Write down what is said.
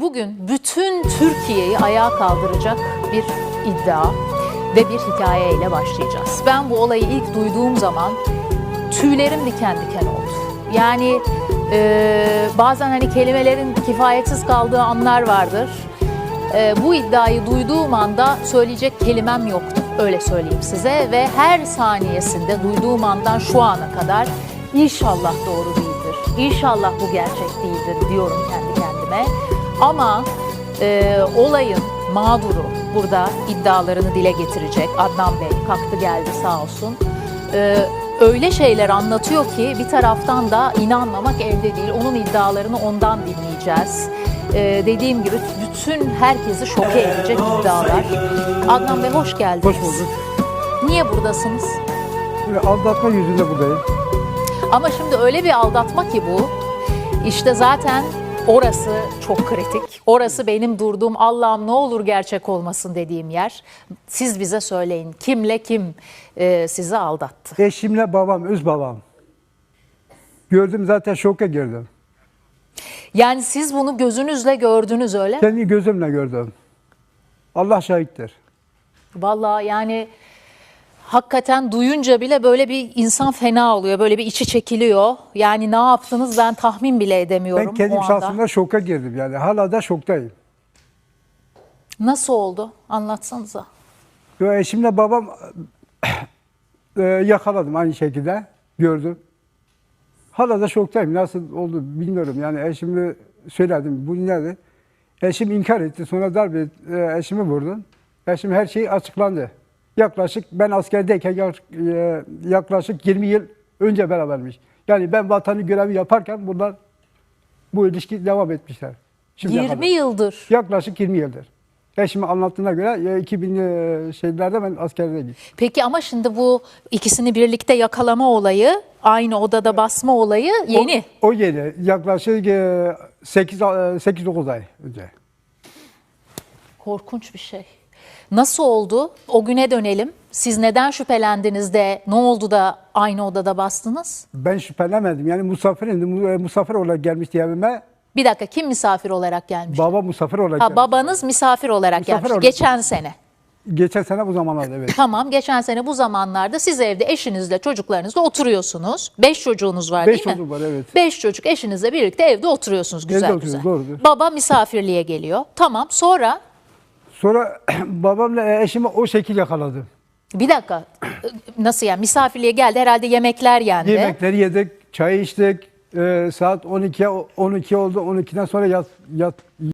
Bugün bütün Türkiye'yi ayağa kaldıracak bir iddia ve bir hikayeyle başlayacağız. Ben bu olayı ilk duyduğum zaman tüylerim diken diken oldu. Yani e, bazen hani kelimelerin kifayetsiz kaldığı anlar vardır. E, bu iddiayı duyduğum anda söyleyecek kelimem yoktu. Öyle söyleyeyim size ve her saniyesinde duyduğum andan şu ana kadar inşallah doğru değildir. İnşallah bu gerçek değildir diyorum kendi kendime. Ama e, olayın mağduru burada iddialarını dile getirecek. Adnan Bey kalktı geldi sağ olsun. E, öyle şeyler anlatıyor ki bir taraftan da inanmamak elde değil. Onun iddialarını ondan dinleyeceğiz. E, dediğim gibi bütün herkesi şoke edecek iddialar. Adnan Bey hoş geldiniz. Hoş bulduk. Niye buradasınız? Böyle aldatma yüzünde buradayım. Ama şimdi öyle bir aldatma ki bu. İşte zaten orası çok kritik. Orası benim durduğum Allah'ım ne olur gerçek olmasın dediğim yer. Siz bize söyleyin kimle kim e, sizi aldattı? Eşimle babam, öz babam. Gördüm zaten şoka girdim. Yani siz bunu gözünüzle gördünüz öyle mi? Kendi gözümle gördüm. Allah şahittir. Vallahi yani hakikaten duyunca bile böyle bir insan fena oluyor. Böyle bir içi çekiliyor. Yani ne yaptınız ben tahmin bile edemiyorum Ben kendim o anda. şahsımda şoka girdim yani. Hala da şoktayım. Nasıl oldu? Anlatsanıza. Ve eşimle babam e, yakaladım aynı şekilde. Gördüm. Hala da şoktayım. Nasıl oldu bilmiyorum. Yani eşimle söyledim. Bu nedir? Eşim inkar etti. Sonra darbe e, eşimi vurdu. Eşim her şey açıklandı. Yaklaşık ben askerdeyken e, yaklaşık 20 yıl önce berabermiş. Yani ben vatanı görevi yaparken bunlar bu ilişki devam etmişler. Şimdiye 20 kadar. yıldır. Yaklaşık 20 yıldır. Eşimin anlattığına göre e, 2000 e, şeylerde ben askerdeydim. Peki ama şimdi bu ikisini birlikte yakalama olayı, aynı odada basma olayı yeni. O, o yeni. Yaklaşık 8-9 ay önce. Korkunç bir şey. Nasıl oldu? O güne dönelim. Siz neden şüphelendiniz de ne oldu da aynı odada bastınız? Ben şüphelemedim. Yani misafirindim. Mu- e, Misafir olarak gelmişti evime. Bir dakika kim misafir olarak gelmiş? Baba misafir olarak Ha gelmiş. babanız misafir olarak Misafir gelmiş. olarak. Geçen sene. Geçen sene bu zamanlarda evet. Tamam geçen sene bu zamanlarda siz evde eşinizle çocuklarınızla oturuyorsunuz. Beş çocuğunuz var Beş değil mi? çocuğum var, evet. Beş çocuk eşinizle birlikte evde oturuyorsunuz güzel Evde güzel. oturuyoruz, doğrudur. Baba misafirliğe geliyor. Tamam sonra Sonra babamla e, eşimi o şekil yakaladım. bir dakika nasıl yani misafirliğe geldi herhalde yemekler yendi. Yemekleri yedik, çay içtik. E, saat 12 12 oldu. 12'den sonra yat, yat,